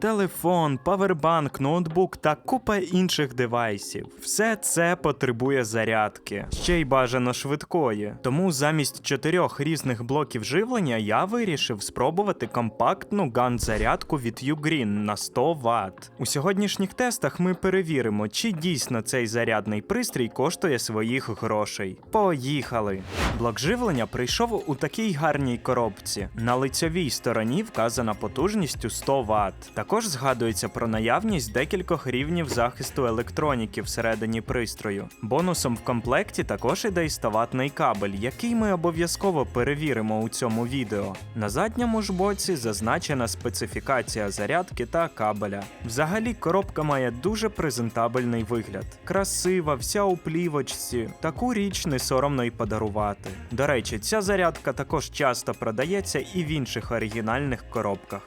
Телефон, павербанк, ноутбук та купа інших девайсів. Все це потребує зарядки, ще й бажано швидкої. Тому замість чотирьох різних блоків живлення я вирішив спробувати компактну ган-зарядку від Ugreen на 100 Вт. У сьогоднішніх тестах ми перевіримо, чи дійсно цей зарядний пристрій коштує своїх грошей. Поїхали! Блок живлення прийшов у такій гарній коробці. На лицьовій стороні вказана потужність у 100 Вт. Також згадується про наявність декількох рівнів захисту електроніки всередині пристрою. Бонусом в комплекті також іде й 100-ваттний кабель, який ми обов'язково перевіримо у цьому відео. На задньому ж боці зазначена специфікація зарядки та кабеля. Взагалі, коробка має дуже презентабельний вигляд. Красива, вся у плівочці. Таку річ не соромно й подарувати. До речі, ця зарядка також часто продається і в інших оригінальних коробках.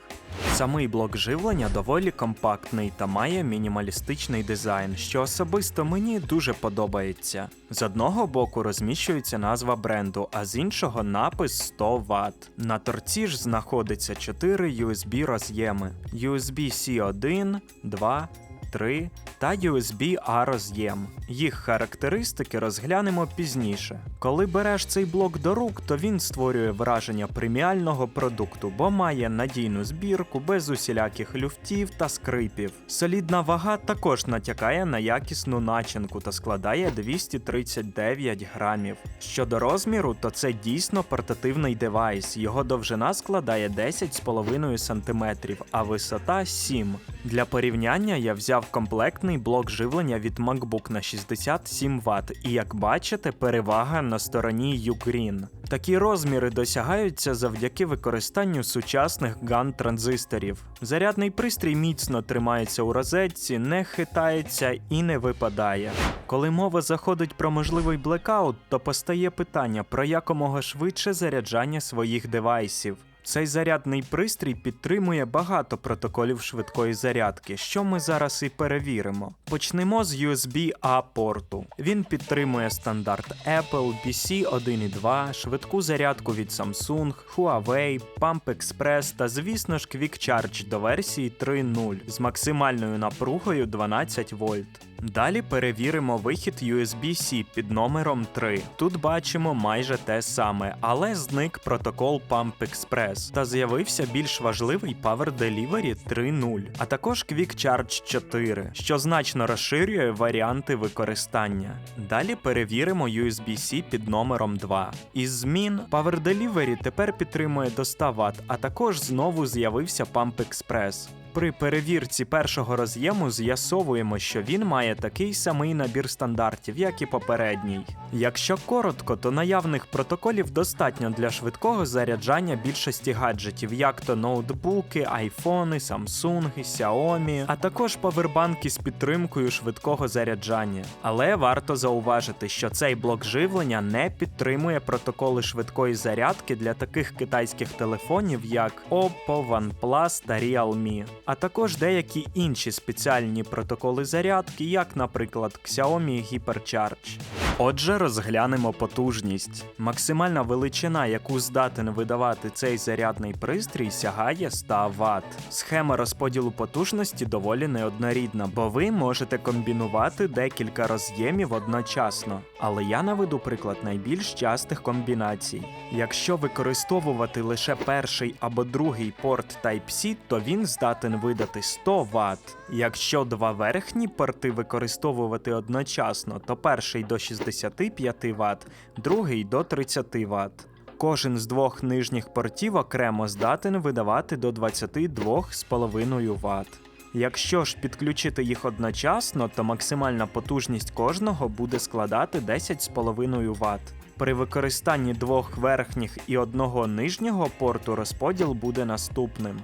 Самий блок живлення доволі компактний та має мінімалістичний дизайн, що особисто мені дуже подобається. З одного боку розміщується назва бренду, а з іншого напис 100 Вт. На торці ж знаходиться 4 USB роз'єми: USB-C 1, 2, 3 та USB-A роз'єм. Їх характеристики розглянемо пізніше. Коли береш цей блок до рук, то він створює враження преміального продукту, бо має надійну збірку без усіляких люфтів та скрипів. Солідна вага також натякає на якісну начинку та складає 239 грамів. Щодо розміру, то це дійсно портативний девайс. Його довжина складає 10,5 см, а висота 7 Для порівняння я взяв комплектний блок живлення від MacBook на 67 Вт, і як бачите, перевага на стороні Ugreen. Такі розміри досягаються завдяки використанню сучасних GAN-транзисторів. Зарядний пристрій міцно тримається у розетці, не хитається і не випадає. Коли мова заходить про можливий блекаут, то постає питання про якомога швидше заряджання своїх девайсів. Цей зарядний пристрій підтримує багато протоколів швидкої зарядки, що ми зараз і перевіримо. Почнемо з USB-A порту. Він підтримує стандарт Apple, BC 1.2, швидку зарядку від Samsung, Huawei, Pump Express та, звісно ж, Quick Charge до версії 3.0 з максимальною напругою 12 вольт. Далі перевіримо вихід USB-C під номером 3. Тут бачимо майже те саме, але зник протокол Pump Express та з'явився більш важливий Power Delivery 3.0, а також Quick Charge 4, що значно розширює варіанти використання. Далі перевіримо USB-C під номером 2. Із змін Power Delivery тепер підтримує до 100 Вт, а також знову з'явився Pump Express. При перевірці першого роз'єму з'ясовуємо, що він має такий самий набір стандартів, як і попередній. Якщо коротко, то наявних протоколів достатньо для швидкого заряджання більшості гаджетів, як то ноутбуки, айфони, самсунги, Xiaomi, а також павербанки з підтримкою швидкого заряджання. Але варто зауважити, що цей блок живлення не підтримує протоколи швидкої зарядки для таких китайських телефонів, як Oppo, OnePlus та Realme а також деякі інші спеціальні протоколи зарядки, як, наприклад, Xiaomi HyperCharge. Отже, розглянемо потужність. Максимальна величина, яку здатен видавати цей зарядний пристрій, сягає 100 Вт. Схема розподілу потужності доволі неоднорідна, бо ви можете комбінувати декілька роз'ємів одночасно. Але я наведу приклад найбільш частих комбінацій. Якщо використовувати лише перший або другий порт Type-C, то він здатен видати 100 Вт. Якщо два верхні порти використовувати одночасно, то перший до 65 Вт, другий до 30 Вт. Кожен з двох нижніх портів окремо здатен видавати до 22,5 Вт. Якщо ж підключити їх одночасно, то максимальна потужність кожного буде складати 10,5 Вт. При використанні двох верхніх і одного нижнього порту розподіл буде наступним.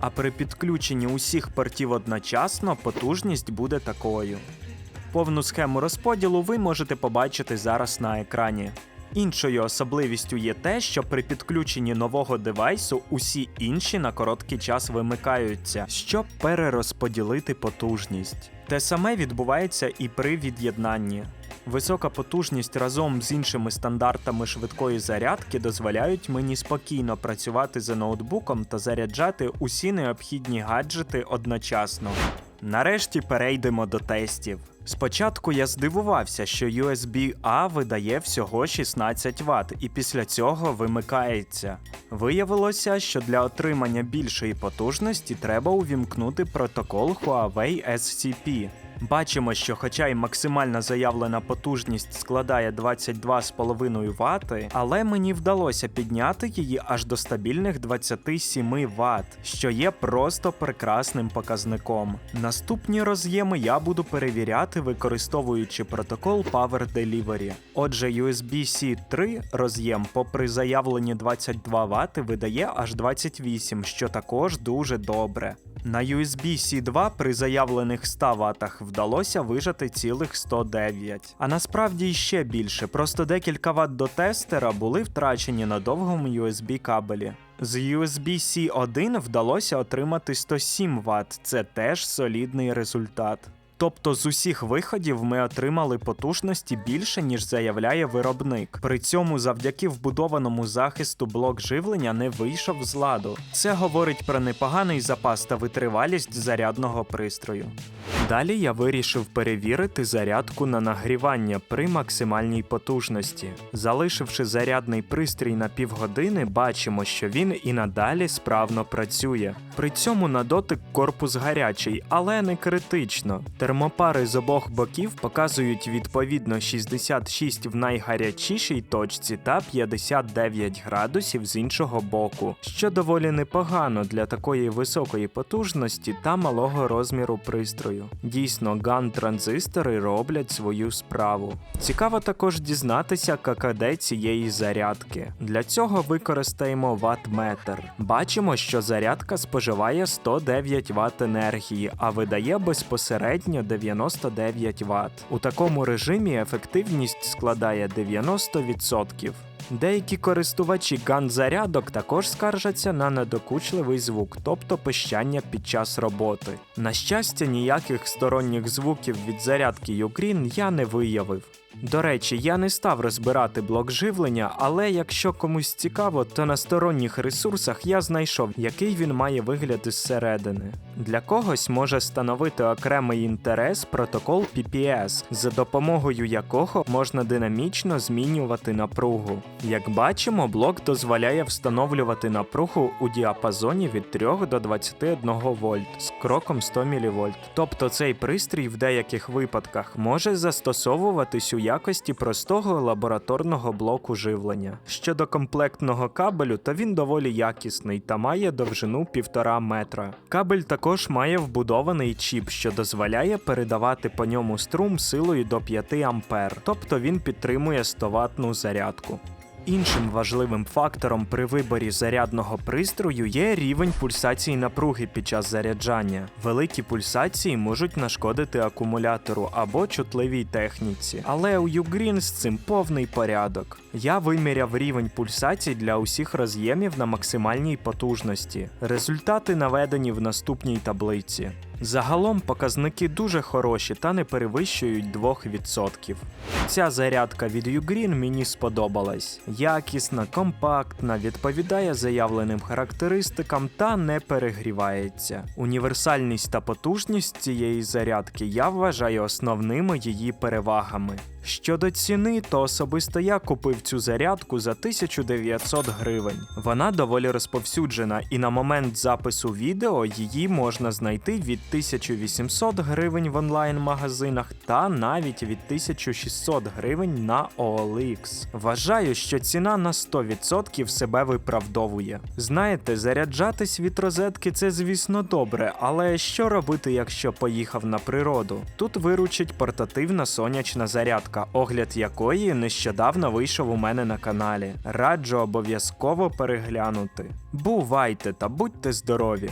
А при підключенні усіх портів одночасно потужність буде такою. Повну схему розподілу ви можете побачити зараз на екрані. Іншою особливістю є те, що при підключенні нового девайсу усі інші на короткий час вимикаються, щоб перерозподілити потужність. Те саме відбувається і при від'єднанні. Висока потужність разом з іншими стандартами швидкої зарядки дозволяють мені спокійно працювати за ноутбуком та заряджати усі необхідні гаджети одночасно. Нарешті перейдемо до тестів. Спочатку я здивувався, що USB-A видає всього 16 Вт і після цього вимикається. Виявилося, що для отримання більшої потужності треба увімкнути протокол Huawei SCP. Бачимо, що хоча й максимальна заявлена потужність складає 22,5 Вт, але мені вдалося підняти її аж до стабільних 27 Вт, що є просто прекрасним показником. Наступні роз'єми я буду перевіряти, використовуючи протокол Power Delivery. Отже, USB-C 3 роз'єм, попри заявлені 22 Вт, видає аж 28, що також дуже добре. На USB-C 2 при заявлених 100 Вт вдалося вижати цілих 109. А насправді ще більше, просто декілька Вт до тестера були втрачені на довгому USB кабелі. З USB-C 1 вдалося отримати 107 Вт, це теж солідний результат. Тобто з усіх виходів ми отримали потужності більше, ніж заявляє виробник. При цьому завдяки вбудованому захисту блок живлення не вийшов з ладу. Це говорить про непоганий запас та витривалість зарядного пристрою. Далі я вирішив перевірити зарядку на нагрівання при максимальній потужності. Залишивши зарядний пристрій на півгодини, бачимо, що він і надалі справно працює. При цьому на дотик корпус гарячий, але не критично. Термопари з обох боків показують відповідно 66 в найгарячішій точці та 59 градусів з іншого боку, що доволі непогано для такої високої потужності та малого розміру пристрою. Дійсно, ган-транзистори роблять свою справу. Цікаво також дізнатися ККД цієї зарядки. Для цього використаємо ваттметр. Бачимо, що зарядка споживає 109 Вт енергії, а видає безпосередньо 99 Вт. У такому режимі ефективність складає 90%. Деякі користувачі ган-зарядок також скаржаться на недокучливий звук, тобто пищання під час роботи. На щастя, ніяких сторонніх звуків від зарядки Ugreen я не виявив. До речі, я не став розбирати блок живлення, але якщо комусь цікаво, то на сторонніх ресурсах я знайшов, який він має вигляд зсередини. Для когось може становити окремий інтерес протокол PPS, за допомогою якого можна динамічно змінювати напругу. Як бачимо, блок дозволяє встановлювати напругу у діапазоні від 3 до 21 вольт з кроком 100 мВ. Тобто цей пристрій в деяких випадках може застосовуватись у якості простого лабораторного блоку живлення. Щодо комплектного кабелю, то він доволі якісний та має довжину 1,5 метра. Кабель також має вбудований чіп, що дозволяє передавати по ньому струм силою до 5 ампер, тобто він підтримує 100 ватну зарядку. Іншим важливим фактором при виборі зарядного пристрою є рівень пульсації напруги під час заряджання. Великі пульсації можуть нашкодити акумулятору або чутливій техніці, але у Ugreen з цим повний порядок. Я виміряв рівень пульсацій для усіх роз'ємів на максимальній потужності. Результати наведені в наступній таблиці. Загалом показники дуже хороші та не перевищують 2%. Ця зарядка від Ugreen мені сподобалась. Якісна, компактна, відповідає заявленим характеристикам та не перегрівається. Універсальність та потужність цієї зарядки я вважаю основними її перевагами. Щодо ціни, то особисто я купив цю зарядку за 1900 гривень. Вона доволі розповсюджена, і на момент запису відео її можна знайти від 1800 гривень в онлайн-магазинах та навіть від 1600 гривень на OLX. Вважаю, що ціна на 100% себе виправдовує. Знаєте, заряджатись від розетки це, звісно, добре, але що робити, якщо поїхав на природу? Тут виручить портативна сонячна зарядка, огляд якої нещодавно вийшов у мене на каналі. Раджу обов'язково переглянути. Бувайте та будьте здорові!